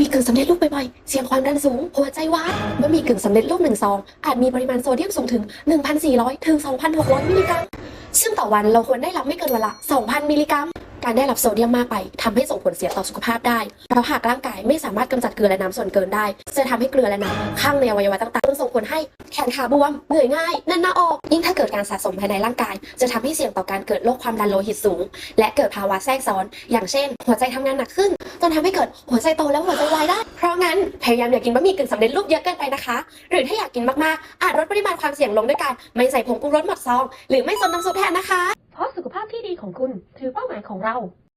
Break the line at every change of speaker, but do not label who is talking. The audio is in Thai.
มีเกึ่งสำเร็จรูปบ่อยๆ เสี่ยงความดันสูง หัวใจวายบะหมี่กึ่งสำเร็จรูปหนึ่งซอง อาจมีปริมาณโซเดียมสูงถึง 1,400 ถึง 2,600 มิลลิกรัม ซึ่งต่อวันเราควรได้รับไม่เกินวันละ 2,000 มิลลิกรัม การได้รับโซเดียมมากไปทำให้ส่งผลเสียต่อสุขภาพได้ เพราะหากร่างกายไม่สามารถกำจัดเกลือและน้ำส่วนเกินได้ จะทำให้เกลือและน้ำข้างในอวัยวะต่างๆส่งผลให้แขนขาบวมเหนื่อยง่ายแน่นหน้าอกยิ่งถ้าเกิดการสะสมภายในร่างกาย จะทำให้เสี่ยงต่อการเกิดโรคความดันโลหิตสูง และเกิดภาวะแทรกซ้อน อย่างเช่น หัวใจทำงานหนักขึ้นจนทำให้เกิดหัวใจโตแล้วหัวใจวายได้ เพราะงั้นพยายามอย่ากินบะหมี่กึ่งสำเร็จรูปเยอะเกินไปนะคะ หรือถ้าอยากกินมากๆอาจลดปริมาณความเสี่ยงลงด้วยการไม่ใส่ผงปรุงรสหมดซอง หรือไม่ซดน้ำซุปแทนนะคะ เพราะสุขภาพที่ดีของคุณคือเป้าหมายของเรา